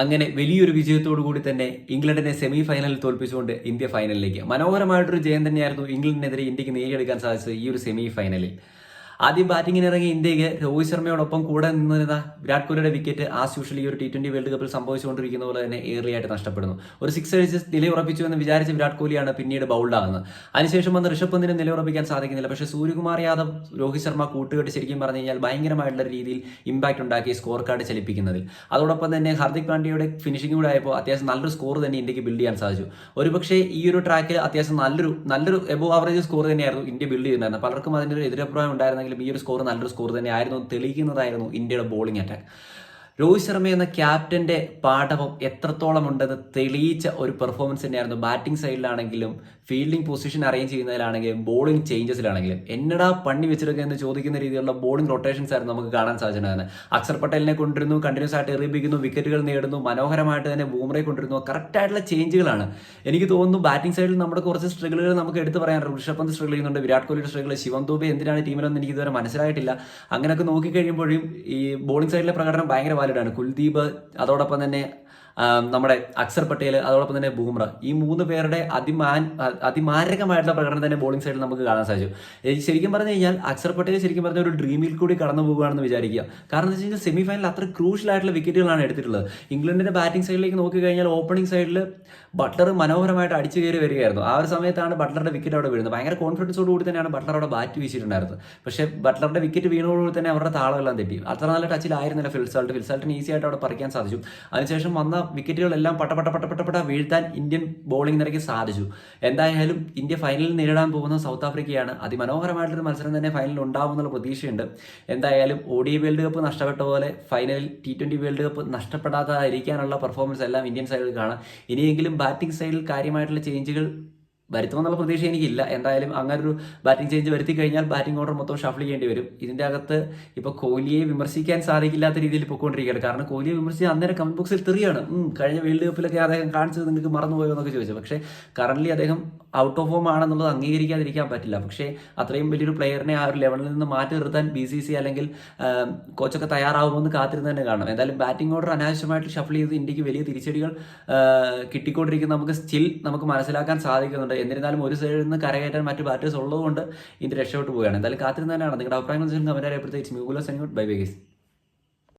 അങ്ങനെ വലിയൊരു വിജയത്തോടു കൂടി തന്നെ ഇംഗ്ലണ്ടിനെ സെമി ഫൈനലിൽ തോൽപ്പിച്ചുകൊണ്ട് ഇന്ത്യ ഫൈനലിലേക്ക് മനോഹരമായിട്ടൊരു ജയം തന്നെയായിരുന്നു ഇംഗ്ലണ്ടിനെതിരെ ഇന്ത്യയ്ക്ക് നേടിയെടുക്കാൻ സാധിച്ചത് ഈ ഒരു സെമി ഫൈനലിൽ ആദ്യം ബാറ്റിങ്ങിന് ഇറങ്ങിയ ഇന്ത്യയ്ക്ക് രോഹിത് ശർമ്മയോടൊപ്പം കൂടെ നിന്നിരുന്ന വിരാട് കോഹ്ലിയുടെ വിക്കറ്റ് ആസ് യൂഷ്വൽ ഈ ഒരു ടി ട്വന്റി വേൾഡ് കപ്പിൽ സംഭവിച്ചുകൊണ്ടിരിക്കുന്ന പോലെ തന്നെ ഏർലി ആയിട്ട് നഷ്ടപ്പെടുന്നു. ഒരു സിക്സ് അടിച്ച് നിലയുറപ്പിച്ചു എന്ന് വിചാരിച്ച വിരാട് കോഹ്ലിയാണ് പിന്നീട് ബൗൾഡ് ആകുന്നത്. അതിനുശേഷം വന്ന് ഋഷഭ് പന്തിനെ നിലയുറപ്പിക്കാൻ സാധിക്കുന്നില്ല. പക്ഷേ സൂര്യകുമാർ യാദവ് രോഹിത് ശർമ്മ കൂട്ടുകെട്ട് ശരിക്കും പറഞ്ഞു കഴിഞ്ഞാൽ ഭയങ്കരമായിട്ടുള്ള രീതിയിൽ ഇമ്പാക്ട് ഉണ്ടാക്കി സ്കോർ കാർഡ് ചലിപ്പിക്കുന്നതിൽ. അതോടൊപ്പം തന്നെ ഹാർദിക് പാണ്ഡ്യയുടെ ഫിനിഷിംഗ് കൂടെ ആയപ്പോൾ അത്യാവശ്യം നല്ലൊരു സ്കോർ തന്നെ ഇന്ത്യയ്ക്ക് ബിൽഡ് ചെയ്യാൻ സാധിച്ചു. ഒരുപക്ഷെ ഈ ഒരു ട്രാക്കിൽ അത്യാവശ്യം നല്ലൊരു നല്ലൊരു എബോ ആവറേജ് സ്കോർ തന്നെയായിരുന്നു ഇന്ത്യ ബിൽഡ് ചെയ്യുന്നുണ്ടായിരുന്നത് പലർക്കും അതിന്റെ ഒരു എതിരഭിപ്രായം ഉണ്ടായിരുന്നെങ്കിലും ഈ ഒരു സ്കോർ നല്ലൊരു സ്കോർ തന്നെയായിരുന്നു. തെളിയിക്കുന്നതായിരുന്നു ഇന്ത്യയുടെ ബോളിംഗ് അറ്റാക്ക് രോഹിത് ശർമ്മ എന്ന ക്യാപ്റ്റന്റെ പാഠവും എത്രത്തോളം ഉണ്ടെന്ന് തെളിയിച്ച ഒരു പെർഫോമൻസ് തന്നെയായിരുന്നു. ബാറ്റിംഗ് സൈഡിലാണെങ്കിലും ഫീൽഡിംഗ് പൊസിഷൻ അറേഞ്ച് ചെയ്യുന്നതിലാണെങ്കിലും ബോളിംഗ് ചേഞ്ചസിലാണെങ്കിലും എന്നടാ പണി വെച്ചിരിക്കുക എന്ന് ചോദിക്കുന്ന രീതിയിലുള്ള ബോളിംഗ് റൊട്ടേഷൻസ് ആയിരുന്നു നമുക്ക് കാണാൻ സാധിച്ചിട്ടുണ്ടായിരുന്നത് അക്ഷർ പട്ടേലിനെ കൊണ്ടിരുന്നു കണ്ടിന്യൂസ് ആയിട്ട് എറിയിപ്പിക്കുന്നു വിക്കറ്റുകൾ നേടുന്നു മനോഹരമായിട്ട് തന്നെ ബൂമറെ കൊണ്ടിരുന്നു കറക്റ്റ് ആയിട്ടുള്ള ചേഞ്ചുകളാണ് എനിക്ക് തോന്നുന്നു ബാറ്റിംഗ് സൈഡിൽ നമ്മുടെ കുറച്ച് സ്ട്രഗിളുകൾ നമുക്ക് എടുത്ത് പറയാൻ ഋഷഭ് പന്ത് സ്ട്രഗിൾ ചെയ്യുന്നുണ്ട് വിരാട് കോഹ്ലിയുടെ സ്ട്രഗിൾ ശിവം ദൂബെ എന്തിനാണ് ടീമിലൊന്നും എനിക്ക് ഇതുവരെ മനസ്സിലായിട്ടില്ല. അങ്ങനെയൊക്കെ നോക്കിക്കഴിയുമ്പോഴും ഈ ബോളിംഗ് സൈഡിലെ പ്രകടനം ഭയങ്കര വാലിഡാണ് കുൽദീപ് അതോടൊപ്പം തന്നെ നമ്മുടെ അക്സർ പട്ടേൽ അതോടൊപ്പം തന്നെ ബൂമ്ര. ഈ മൂന്ന് പേരുടെ അതിമാൻ അതിമാരകമായിട്ടുള്ള പ്രകടനം തന്നെ ബോളിംഗ് സൈഡിൽ നമുക്ക് കാണാൻ സാധിച്ചു. ശരിക്കും പറഞ്ഞു കഴിഞ്ഞാൽ അക്സർ പട്ടേൽ ശരിക്കും പറഞ്ഞ ഒരു ഡ്രീമിൽ കൂടി കടന്നു പോകുകയാണെന്ന് വിചാരിക്കുക. കാരണം എന്താ വെച്ചാൽ സെമി ഫൈനലിൽ അത്ര ക്രൂഷ്യൽ ആയിട്ടുള്ള വിക്കറ്റുകളാണ് എടുത്തിട്ടുള്ളത്. ഇംഗ്ലണ്ടിന്റെ ബാറ്റിംഗ് സൈഡിലേക്ക് നോക്കി കഴിഞ്ഞാൽ ഓപ്പണിംഗ് സൈഡിൽ ബട്ട്ലർ മനോഹരമായിട്ട് അടിച്ചു കയറി വരികയായിരുന്നു. ആ ഒരു സമയത്താണ് ബട്ട്ലറുടെ വിക്കറ്റ് അവിടെ വീഴുന്നത്. ഭയങ്കര കോൺഫിഡൻസോട് കൂടി തന്നെയാണ് ബട്ട്ലർ അവിടെ ബാറ്റ് വീശിയിട്ടുണ്ടായിരുന്നത്. പക്ഷേ ബട്ട്ലറുടെ വിക്കറ്റ് വീണതോടുകൂടി തന്നെ അവരുടെ താളമെല്ലാം തെറ്റി. അത്ര നല്ല ടച്ചിലായിരുന്നില്ല ഫിൽസാൾട്ട്. ഫിൽസാൾട്ടിന് ഈസി ആയിട്ട് അവിടെ പറിക്കാൻ സാധിച്ചു. അതിനുശേഷം വന്ന വിക്കറ്റുകളെല്ലാം പട്ട പട്ട പട്ട വീഴ്ത്താൻ ഇന്ത്യൻ ബോളിംഗ് നിരക്ക് സാധിച്ചു. എന്തായാലും ഇന്ത്യ ഫൈനലിൽ നേരിടാൻ പോകുന്ന സൗത്ത് ആഫ്രിക്കയാണ് അതിമനോഹരമായിട്ടൊരു മത്സരം തന്നെ ഫൈനലിൽ ഉണ്ടാവുമെന്നുള്ള പ്രതീക്ഷയുണ്ട്. എന്തായാലും ഒ ഡി വേൾഡ് കപ്പ് നഷ്ടപ്പെട്ട പോലെ ഫൈനലിൽ ടി ട്വന്റി വേൾഡ് കപ്പ് നഷ്ടപ്പെടാതായിരിക്കാനുള്ള പെർഫോമൻസ് എല്ലാം ഇന്ത്യൻ സൈഡിൽ കാണാം. ഇനിയെങ്കിലും ബാറ്റിംഗ് സൈഡിൽ കാര്യമായിട്ടുള്ള ചേഞ്ചുകൾ വരുത്തുമെന്നുള്ള പ്രതീക്ഷ എനിക്കില്ല. എന്തായാലും അങ്ങനെ ഒരു ബാറ്റിംഗ് ചേഞ്ച് വരുത്തി കഴിഞ്ഞാൽ ബാറ്റിംഗ് ഓർഡർ മൊത്തം ഷഫിൾ ചെയ്യേണ്ടി വരും. ഇതിന്റെ അകത്ത് ഇപ്പൊ കോഹ്ലിയെ വിമർശിക്കാൻ സാധിക്കില്ലാത്ത രീതിയിൽ പൊയ്ക്കൊണ്ടിരിക്കുകയാണ് കാരണം കോഹ്ലിയെ വിമർശിച്ച് അന്നേരം കമന്റ് ബോക്സിൽ തെറിയാണ്. കഴിഞ്ഞ വേൾഡ് കപ്പിലൊക്കെ അദ്ദേഹം കാണിച്ചത് നിങ്ങൾക്ക് മറന്നുപോയോ എന്നൊക്കെ ചോദിച്ചു. പക്ഷേ കറന്റ് അദ്ദേഹം ഔട്ട് ഓഫ് ഫോം ആണെന്നുള്ളത് അംഗീകരിക്കാതിരിക്കാൻ പറ്റില്ല. പക്ഷേ അത്രയും വലിയൊരു പ്ലെയറിനെ ആ ഒരു ലെവലിൽ നിന്ന് മാറ്റി നിർത്താൻ ബി സി സി അല്ലെങ്കിൽ കോച്ചൊക്കെ തയ്യാറാവുമെന്ന് കാത്തിരുന്ന് തന്നെ കാണണം എന്തായാലും ബാറ്റിംഗ് ഓർഡർ അനാവശ്യമായിട്ട് ഷഫിൾ ചെയ്ത് ഇന്ത്യയ്ക്ക് വലിയ തിരിച്ചടികൾ കിട്ടിക്കൊണ്ടിരിക്കുന്ന നമുക്ക് സ്റ്റിൽ നമുക്ക് മനസ്സിലാക്കാൻ സാധിക്കുന്നുണ്ട്. എന്നിരുന്നാലും ഒരു സൈഡിൽ നിന്ന് കരകയറ്റാൻ മറ്റു ബാറ്റേഴ്സ് ഉള്ളതുകൊണ്ട് ഇന്ത്യ രക്ഷപ്പെട്ടു പോവുകയാണ്. എന്തായാലും കാത്തിരുന്നാലാണ് നിങ്ങളുടെ അഭിപ്രായങ്ങൾ കമന്റ് പ്രത്യേകിച്ച് മ്യൂലോ സെൻയൂട്ട് ബൈ ബൈ ഗൈസ്